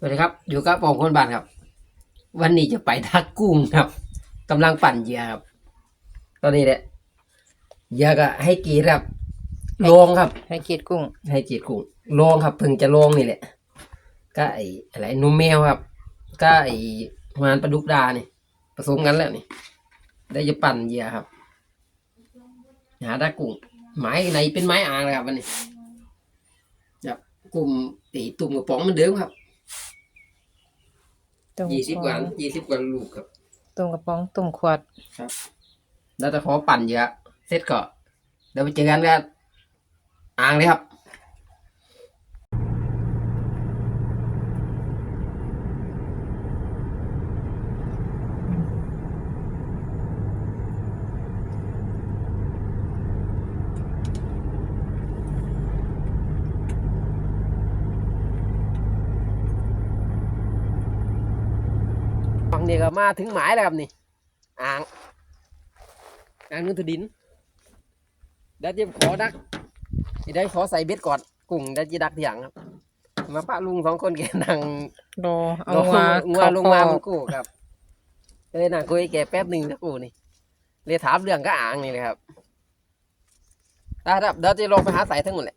สวัสดีครับ อยู่กับปองคนบ้านครับ วันนี้จะไปทักกุ้งครับกำลังปั่นเหยื่อครับ ตอนนี้เนี่ยเหยื่อก็ให้กรีดครับโลงครับ ให้กีดกุ้ง ให้กรีดกุ้งโลงครับเพิ่งจะโลงนี่แหละ ก็ไอ้อะไรนุ่มแมวครับ ก็ไอ้งานปลาดุกดานี่ผสมกันแล้วนี่ได้จะปั่นเหยื่อครับ หาได้กุ้งไม้ไหนเป็นไม้อ่างเลยครับวันนี้ครับกลุ่มตีตุ่มกระป๋องเหมันเดิมครับ ตุ่มยี่สิบกกว่ายี่สิบกว่าลูกครับตุ่มกระป๋องตุ่มขวดแล้วแต่ขอปั่นเยอะเสร็จก็เดี๋ยวไปเจอกันกันอ่างเลยครับ มาถึงหมายแล้วครับนี่อ่างอ่างนุนทดินเดี๋ยวจะขอดักเดี๋ยวขอใส่เบ็ดก่อนกุ้งเดี๋ยวจะดักทีหลังครับ มาป้าลุงสองคนแกนั่งรอเอาลงมางัวเข้าลงคอมามันกู้ครับเลยนั่งคุยแกแป๊บหนึ่งนะกูนี่เลยถามเรื่องก็อ่างนี่เลยครับได้ครับเดี๋ยวจะลงไปหาใส่ทั้งหมดแหละ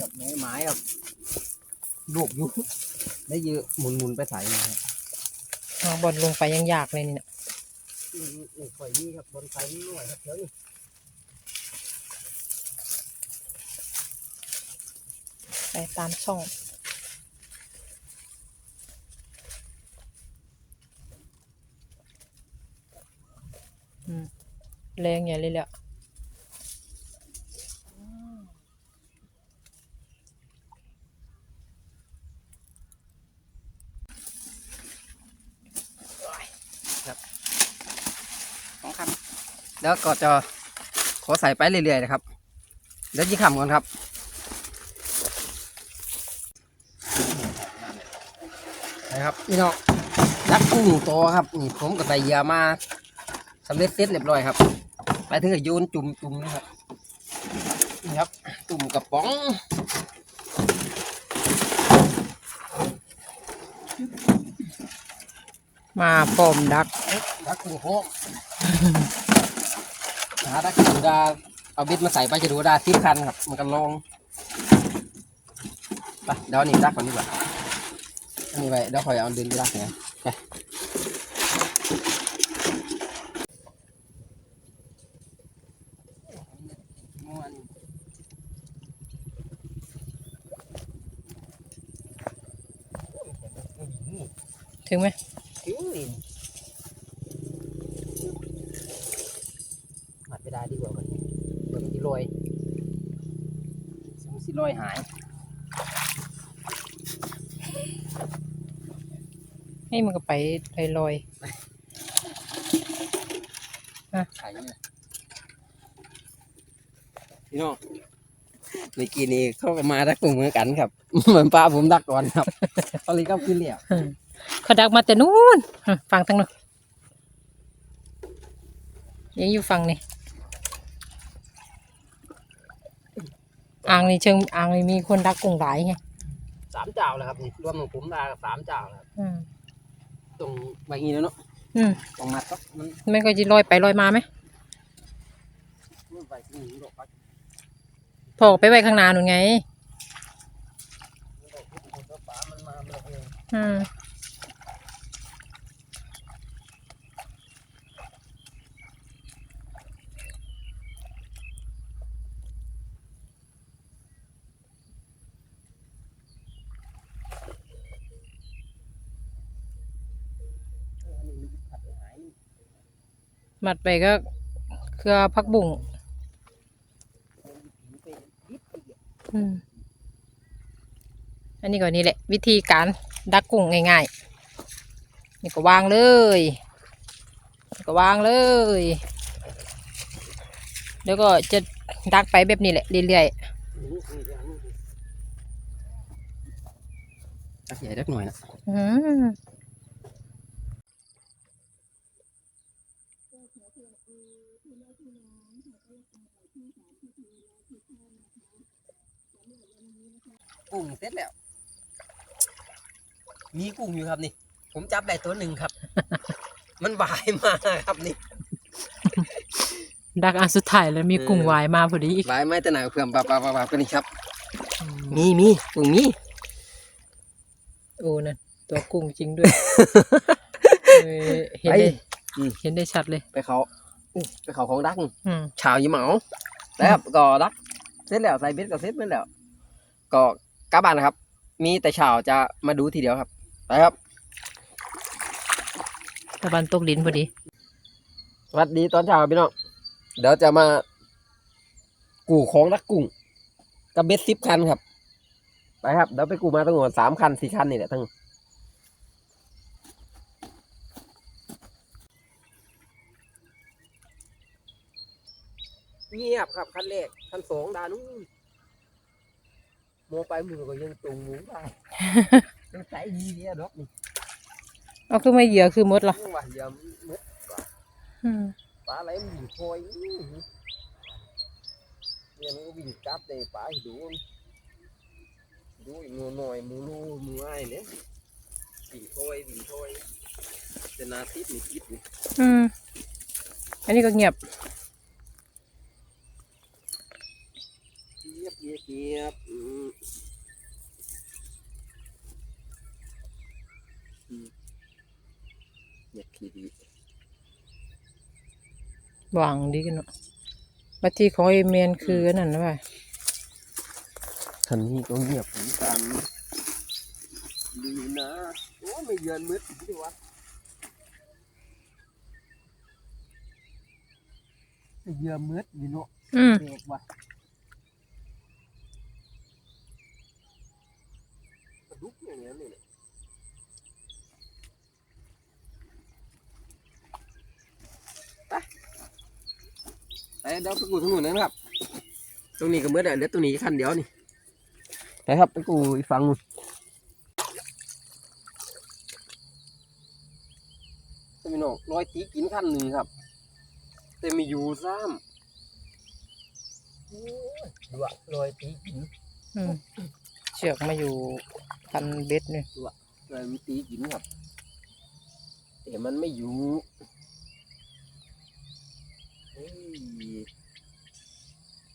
กับไม้ไม้ครับลูกอยู่ได้เยอะหมุนหมุนๆไปใส่นะครับเอาบอลลงไปยังยากเลยนี่นะอืมนี่ข่อยนี่ครับบนไฟนี่หน่อยครับเดี๋ยวนี้ไปตามช่องอืมแรงอย่าเลยแหละ สองคำ แล้วก็จะขอใส่ไปเรื่อยๆนะครับเดี๋ยวยี่คำก่อนครับนะครับนี่เนาะยักษ์กุ้งโตครับนี่ผมกับใส่เหยามาสำเร็จเสร็จเรียบร้อยครับ ไปถึงกับโยนจุ่มจุ่มนะครับนี่ครับจุ่มกระป๋องมาพร้อมดักดักกุ้งโฮมหาดักกุ้งดาเอาบิดมาใส่ไปจะดูดาทิพคันครับ มันก็ลงไปเดี๋ยวเอานี่ดักก่อนดีกว่าอันนี้ไปเดี๋ยวคอยเอาเดินไปดักเนี่ยไปถึงไหมหมั ดไปได้ดีกว่ามันเดี๋ยวมันจะลอยมันสิลอยหายให้มันก็ไปลอยไข่เนี่ยพี่น้องเมื่อกี้นี้เขาก็มาดักกลุ่มเหมือนกันครับ เหมือนป้าผมดักก่อนครับเขาเลยก็ขึ้นเรียบๆเขาดักมาแต่นู้นฮะฟังทั้งนู้นยังอยู่ฟังนี่ อ่างนี่เชิงอ่างนี่มีคนดักกุ้งหลายไงสามเจ้าแล้วครับนี่รวมของผมดากับสามเจ้าแล้วครับอืมตรงใบนี้แล้วเนาะอืมตรงมัดก็มันมันก็จะลอยไปลอยมาไหมมันใบนี้ดอกปักพอไปไว้ข้างหน้าหนูไงดอกฟ้ามันมาแบบนี้อืมอันนี้มันผัดหาย มัดไปก็เครือพักบุ่งมันไปยิบไปเหยียบอืมอันนี้ก็นี่แหละ วิธีการดักกุ้งง่ายๆ นี่ก็วางเลยนี่ก็วางเลย แล้วก็จะดักไปแบบนี้แหละเรื่อยตักใหญ่ดักหน่อยนะ กุ้งเสร็จแล้ว มีกุ้งอยู่ครับนี่ ผมจับได้ตัวหนึ่งครับ มันบายมากครับนี่ดักอันสุดท้ายแล้วมีกุ้งเออวายมาพอดีอีกบายไม่แต่หนาเพื่อนปะปะปะปะกันนี่ครับอืมมีมีกุ้งมีโอ้นั่นตัวกุ้งจริงด้วยเออเห็นได้อืมเห็นได้ชัดเลย ไปเขาอื้อไปเขาของดักอืมชาวยี่เหมาแล้วครับก็ดัก เสร็จแล้วใส่เบ็ดก็เสร็จไปแล้ว ก็ กลับบ้านนะครับ มีแต่ชาวจะมาดูทีเดียวครับ ไปครับ ตะวันตกดินพอดี สวัสดีตอนเช้าพี่น้อง เดี๋ยวจะมากูของดักกุ้งกับเบ็ดสิบคันครับ ไปครับ เดี๋ยวไปกูมาตั้งหมดสามคันสี่คันนี่แหละทั้ง เงียบครับคันแรกคันสองดานู้น โมไปมือก็ยังตุงหมูไปยังใส่ยีเนี่ยดอกนี่เอาคือไม่เหยื่อคือมดเหรอว่าเดี๋ยวมืดอืมปลาอะไรมันวิ่งโคอยอื้อหือเนี่ยมันก็วิ่งจับในปลาให้ดูดูอีกมือหน่อยมือลูมือไอ้ายเนี่ยวิ่งโคอยวิ่งโคอยจะนาติดนี่ติดนี่อืมอันนี้ก็เงียบ เงียบเงียบเงียบอืมเงียบขี้ดีหวังดีกันเนาะบัตที่ของเอเมนคืออันนั่นนะว่ะคันนี้ก็เงียบเหมือนกันดีนะโอ้ไม่เยือนมืดดีวะไม่เยื่อมืดดีเนาะอืมเด็กว่ะกระดุกอย่างเงี้ยนี่แหละไปไป เดี๋ยวไปกูตรงนู้นนะครับ ตรงนี้ก็เมื่อไหร่เหลือตรงนี้คันเดียวนี่ไปครับไปกูอีกฝั่งนู้นจะมีน้องร้อยตีกินคันหนึ่งครับ แต่ไม่อยู่ซ้ำดูอะลอยตีกินอืมเชือกมาอยู่พันเบ็ดเนี่ยลอยมีตีกินครับ แต่มันไม่อยู่เฮ้ย แ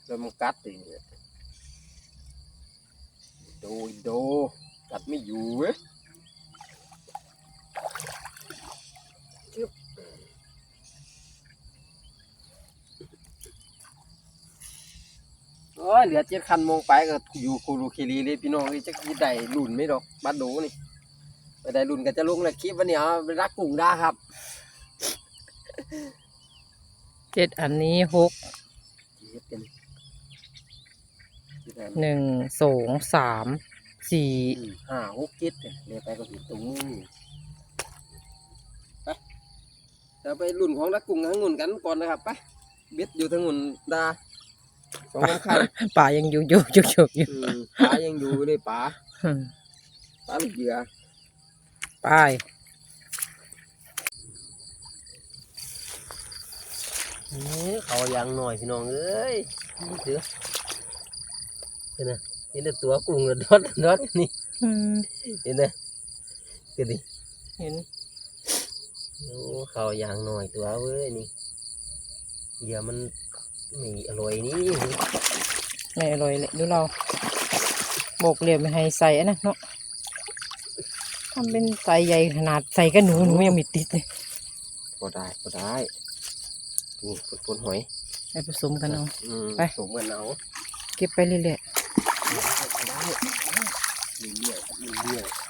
ล้วมันกัดเองเนี่ยโดยโด กัดไม่อยู่เว้ยโอ้ยเหลือเจ็ดคันมองไปก็อยู่คูรูคิรีเลยพี่น้องนี่จะคิดได้รุ่นไม่ดอกบ้านโดนี่ไปได้รุ่นก็จะลงแล้วคลิปวันนี้เอาไปรักกุ้งได้ครับ เจ็ดอันนี้หกเฮ็ดกันเฮ็ดกันหนึ่งสองสามสี่อืมห้าหกเจ็ดเนี่ยเรียกไปก็ผิดตรงมือไปเดี๋ยวไปรุ่นของรักกุ้งทั้งงุ่นกันก่อนนะครับไปเบ็ดอยู่ทั้งงุ่นดาสองคันป่ายังอยู่อยู่อยู่อยู่อยู่อืมปลายังอยู่เลยปลาอืมปลาลูกเหยื่อไป เขายางหน่อยพี่น้องเอ้ยนี่เสือเห็นไหมเห็นแต่ตัวกุ้งแล้วดอดดอดนี่อืมเห็นไหมเห็นดิเห็นโอ้เขายางหน่อยตัวเว้ยนี่เหยื่อมันไม่อร่อยนี่ไม่อร่อยเลยดูเราบอกเรียบไม่ให้ใส่อันนะเนาะทำเป็นใส่ใหญ่ขนาดใส่กับหนูหนูยังไม่ติดเลยพอได้พอได้ นี่ปนๆหอยไปผสมกันเอา อืมไปสมกันเอาเก็บไปเรื่อยได้เรื่อยๆเรื่อยๆ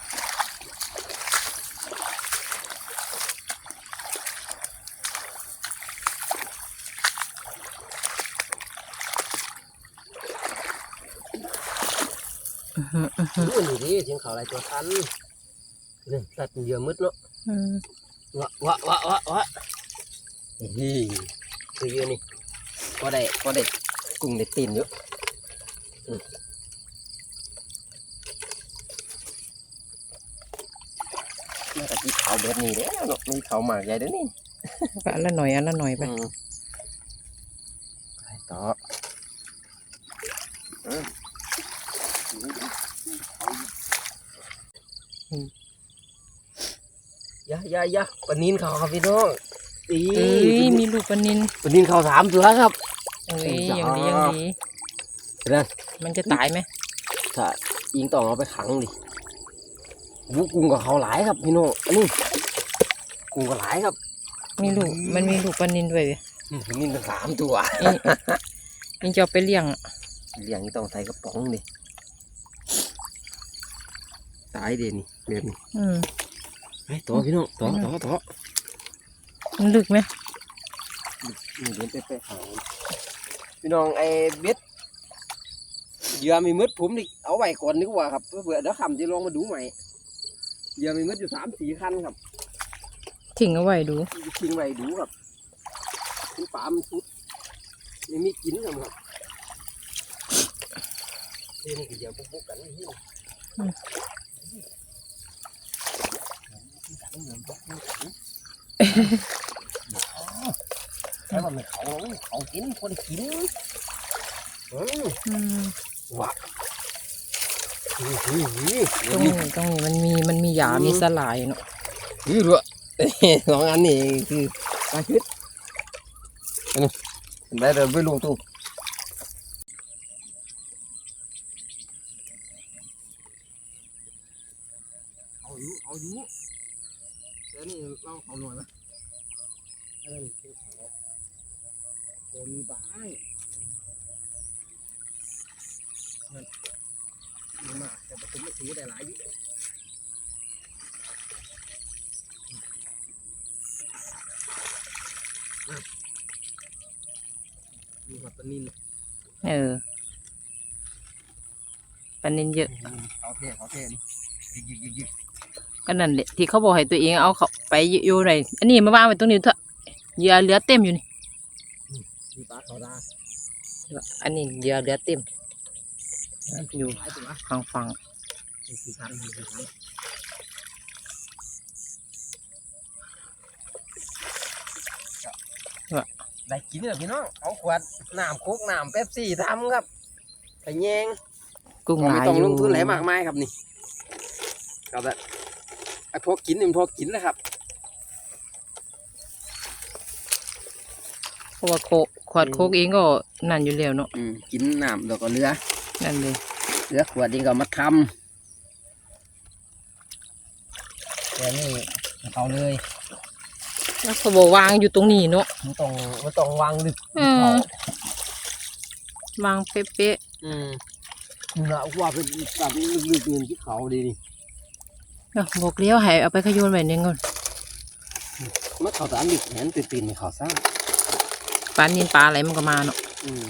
อู้นี่ดิเสียงเขาอะไรตัวคันนี่ตัดเหยื่อมืดเนาะๆอืม วะวะวะวะวะนี่ คือเยอะนี่ก็ได้ก็ได้กุ้งได้ตีนเยอะอืมน่าจะกินเขาวแบบนี้แล้วเนาะมีเขาวหมากใหญ่เด้อนี่ก็อันละหน่อยอันละหน่อยไปอืมไปต่อเอออยาอยาอยาปลานินเขาครับพี่น้อง อีเอ้ยมีลูกปลานินปลานินเขาสามตัวครับ เอ้ยจ้า อย่างดีอย่างดีเห็นไหมมันจะตายไหมถ้ายิงต้องเอาไปขังดิวุกุ้งกับเขาหลายครับพี่น้องอันนี้กุ้งกับหลายครับมีลูกมันมีลูกปลานินด้วยเว้ยอืมปลานินตั้งสามตัวนี่นี่จะเอาไปเลี้ยงอะเลี้ยงนี่ต้องใส่กระป๋องดิตายเดนี่แบบนี้อืมไปต่อพี่น้องต่อต่อต่อ มันลึกไหมนี่เดินไปไปหางพี่น้องไอ้เบ็ดเหยื่อมีมืดผมนี่เอาไว้ก่อนดีกว่าครับเพื่อเดี๋ยวคำจะลองมาดูใหม่เหยื่อมีมืดอยู่สามสี่คันครับทิ้งเอาไว้ดูทิ้งไว้ดูครับเป็นปลามันสุดไม่มีกินครับครับเดี๋ยวนี่ก็เหยื่อปุ๊กๆกันนี่ แล้วมันเขาเขากินคนกินอออืมว้าตรงนี้ตรงนี้มันมีมันมีหยามีสลายเนาะหือด้วยสองอันนี่คือปลาชิดอันนี้เห็นไหมเดินไปลงตู้เอาอยู่เอาอยู่ เดี๋ยวนี่เราเอาหน่อยไหมอันนั้นเป็นเขาตัวมีบ้างนั่นมีมากแต่ผมไม่ถือได้หลายอยู่มีหัวปลานินเออปลานินเยอะเขาเท่เขาเท่นี่ยิกยิกยิกยิ กก็นั่นแหละที่เขาบอกให้ตัวเองเอาเขาไปอยู่ไหนอันนี้มาวางไว้ตรงนี้เถอะเหยื่อเหลือเต็มอยู่นี่มีปลาเขาดาอันนี้เหยื่อเหลือเต็มอยู่หลายตัวฟังฟังมีสี่พันมีสี่พันได้กินเหรอพี่น้องเอาขวดน้ำโคกน้ำเป๊ปซี่ทำครับขยงกุ้งหไม่ลายต้องอยู่ลงทุนอะไรมากมายครับนี่ครับแบบ ไอ้พวกกินนี่มันพวกกินนะครับเพราะว่าโคขวดโคกเองก็นั่นอยู่แล้วเนาะอืมกินน้ำแล้วก็เรือนั่นเลยเรือขวดนี่ก็มาทำแต่นี่เอาเลยแล้วเขาบอกวางอยู่ตรงนี้เนาะมันต้องมันต้องวางลึกเออวางเป๊ะอืมนะว่าเป็นแบบลึกๆเงินที่เขาดีนี่ ๆเอาบอกเลี้ยวให้เอาไปขยนไว้เนี่ยก่อนมันเขาตามลึกแหนตื่นตื่นเขาสร้างปลานินปลาอะไรมันก็มาเนาะอืม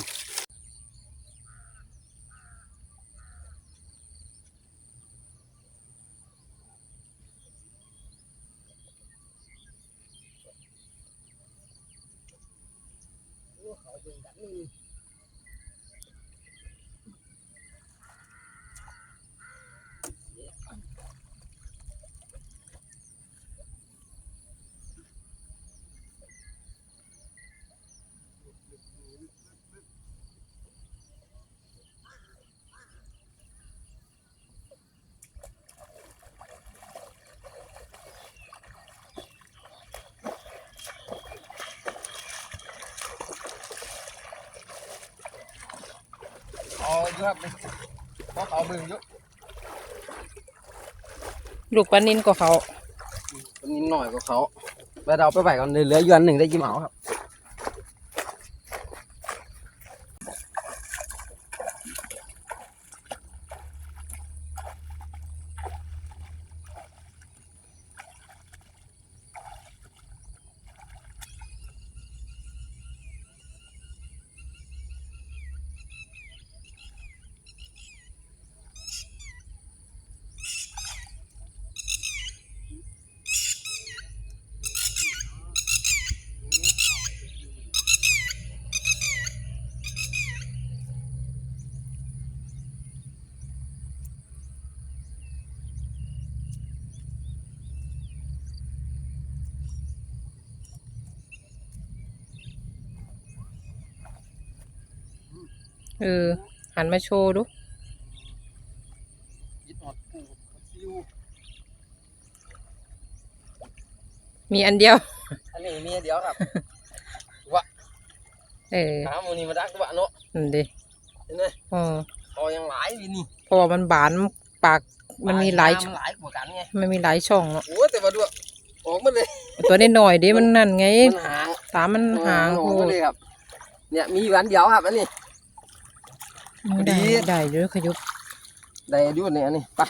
เขาเป็นกันนี่ ครับนี่เพราะเขาเบิ่งอยู่ลูกปลานินก็เขามันนิดหน่อยกว่าเขาแล้วเราไปไหวก่อนเหลืออยู่อันหนึ่งได้กี่เหมาครับ เออ หันมาโชว์ดูยิดหอดปูซิวมีอันเดียว อันนี้มีอันเดียวครับเออน้ำมันนี่มาดักตัวเนาะนั่นดิเห็นไหมอ๋อพอยังหลายอยู่นี่เพราะว่ามันบานปากมันมีหลายมันหลายกว่ากันไงมันมีหลายช่องเนาะโอ้แต่ว่าด้วยออกมาเลย ตัวนี้หน่อยดิมันนั่นไงมันห่างตามันหางอโหอกมาดเลยครับเนี่ยมีอยู่อันเดียวครับอันนี้ ได้ดีได้เยอะขยุบได้อยู่เนี่ยอันนี้ไป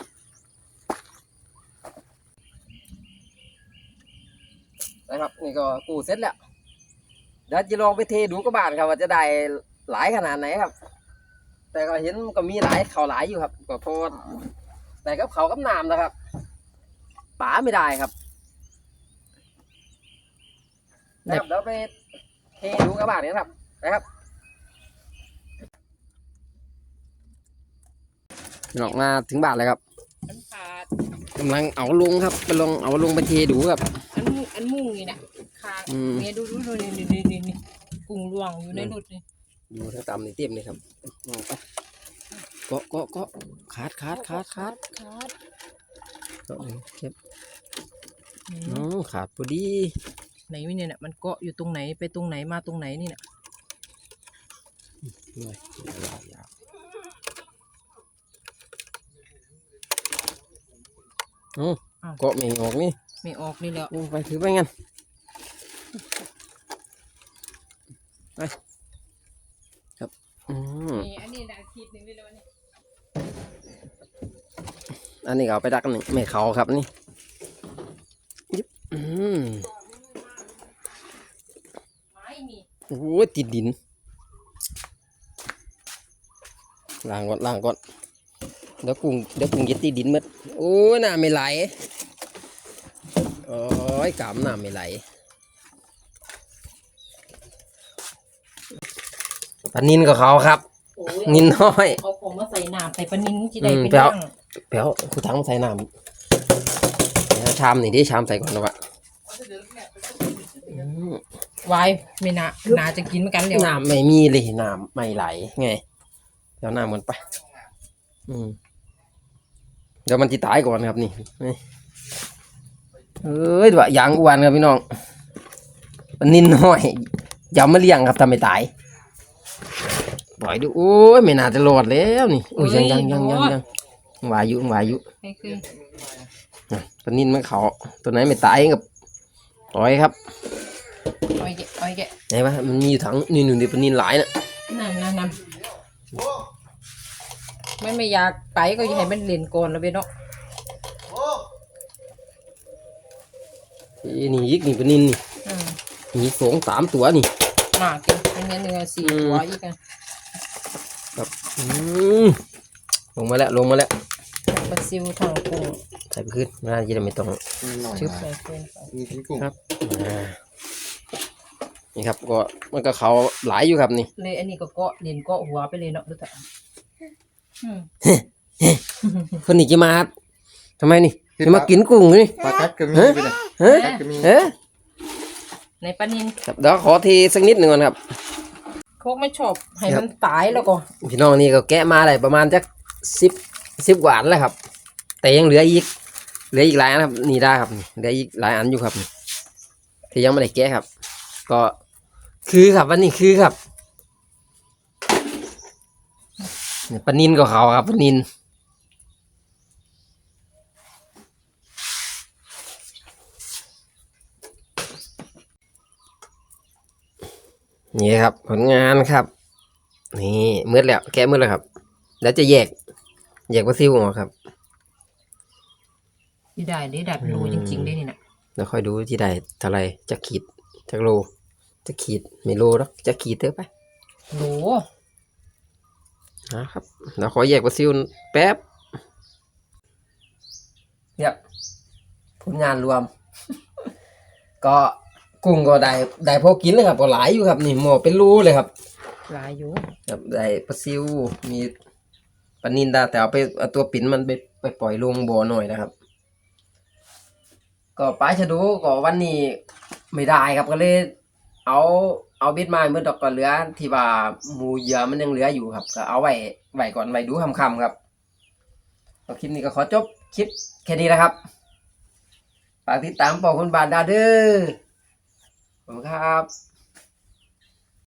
นะครับนี่ก็กูเสร็จแล้วเดี๋ยวจะลองไปเทดูกับบ้านครับ ว่าจะได้หลายขนาดไหนครับ แต่ก็เห็นก็มีหลายเขาหลายอยู่ครับก็พอแต่กับเขากับน้ำนะครับป๋าไม่ได้ครับนะครับเดี๋ยวไปเทดูกับบ้านกันครับนะครับ ออกมาถึงบ้านเลยครับมันขาดกำลังเอาลงครับไปลองเอาลงไปเทดูครับ อันมุอันมุ่งนี่น่ะขาดอืม เนี่ยดูดูดูนี่นี่นี่นี่นี่กุ้งร่วงอยู่ในรุดนี่อยู่ทั้งตำนี่เต็มเลยครับเอาไปเกาะเกาะเกาะขาดขาดขาดขาดขาดเกาะเลยเก็บอืมอืมขาดพอดีไหนวะเนี่ยน่ะมันเกาะอยู่ตรงไหนไปตรงไหนมาตรงไหนนี่น่ะหน่อยยาวๆ อืมเกาะไม่ออกนี่ไม่ออกนี่แล้วยังไปถือไปงั้นไปครับอืมนี่อันนี้น่ะขีดหนึ่งได้แล้วนี่อันนี้ก็เอาไปดักหนึ่งไม่เขาครับนี่ยิบอืมไม้มีโอ้ยติดดินล้างก่อนล้างก่อน เดี๋ยวกุ้งเดี๋ยวกุ้งยึดติดดินหมดโอ้ยน้ำไม่ไหลโอ้ยกำน้ำไม่ไหลปลานินกับเขาครับ โอ้ยนินน้อยเอาของมาใส่น้ำใส่ปลานินที่ได้อืมไปไปเอานั่งแป๋วคุณทั้งใส่น้ำเอาชามนี่ดิชามใส่ก่อนนะวะอืมวายไม่น่าน่าจะกินเหมือนกันเดี๋ยว น้ำไม่มีเลยน้ำไม่ไหลไงเดี๋ยวน้ำมันไป อืม เดี๋ยวมันจะตายก่อนครับนี่นี่เอ้ยว่ายางอ้วนครับพี่น้องมันนินน้อยอย่ามาเลี้ยงครับทำไม่ตายปล่อยดูโอ้ยไม่น่าจะรอดแล้วนี่อุ้ยยังยังยังยังยังวายุวายุไม่คือปลานินมันเขาตัวไหนไม่ตายกับปล่อยครับเอาอีกแกะเอาอีกแกะไหนวะมันมีอยู่ถังนี่หนึ่งเดียวปลานินหลายนะนั่นนั่นนั่น ไม่ไม่อยากไปก็อย่าให้มันเล่นก่อนแล้วเว้ยเนาะเอ้ยนี่ยิกนี่ปลานินนี่อืมมีสองสามตัวนี่ มากจังเป็นเนื้อเนื้อสี่อืม หัวอีกอะอืมลงมาแล้วลงมาแล้วทั้งปลาซิวทั้งกุ้งใส่ไปขึ้นน่าจะได้ไม่ต้อง ชึบใส่เกินไปมีทิ้งกุ้งครับ อ่านี่ครับก็มันก็เขาหลายอยู่ครับนี่เลยอันนี้ก็เกาะเล่นเกาะหัวไปเลยเนาะดูแต่อืม คนนี้จะมาครับทำไมนี่จะมากินกุ้งนี่ปลากัดก็มีเฮ้ยไปเลยเฮ้ยกัดก็มีเฮ้ยในปลานินครับเดี๋ยวขอทีสักนิดหนึ่งก่อนครับโคกไม่ชอบให้มันตายแล้วก็พี่น้องนี่ก็แกะมาได้ประมาณจักสิบสิบกว่าอันแล้วครับ แต่ยังเหลืออีกเหลืออีกหลายอันครับนี่ได้ครับเหลืออีกหลายอันอยู่ครับที่ยังไม่ได้แกะครับ ก็คือครับวันนี้คือครับเนี่ย ปลานินก็เขาครับปลานินนี่ครับ ผลงานครับ นี่มืดแล้วแกะมืดแล้วครับ แล้วจะแยก แยกปลาซิวออกครับที่ได้ได้ได้เป็นโลจริงๆได้นี่นะแล้วค่อยดูที่ได้เท่าไหรจะขีดจะโลจะขีดไม่โลหรอกจะขีดเถอะไปโห นะครับแล้วขอแยกปลาซิวแป๊บเนี่ยผลงานรวม ก็กุ้งก็ได้ได้พอกินเลยครับก็หลายอยู่ครับ นี่หมอเป็นรูเลยครับ หลายอยู่ครับได้ปลาซิวมีปลานินดาแต่เอาไปเอาตัวปิ่นมันไปไปปล่อยลงบ่อหน่อยนะครับ ก็ปลาชะโดูก็วันนี้ไม่ได้ครับก็เลย เอาเอาเบ็ดมาเมื่อดอกก็เหลือที่ว่าหมูเหยื่อมันยังเหลืออยู่ครับ ก็เอาไว้ไว้ก่อนไว้ดูคำคำครับคลิปนี้ก็ขอจบคลิปแค่นี้นะครับฝากติดตามปอกคนบานดาเด้อขอบคุณครับ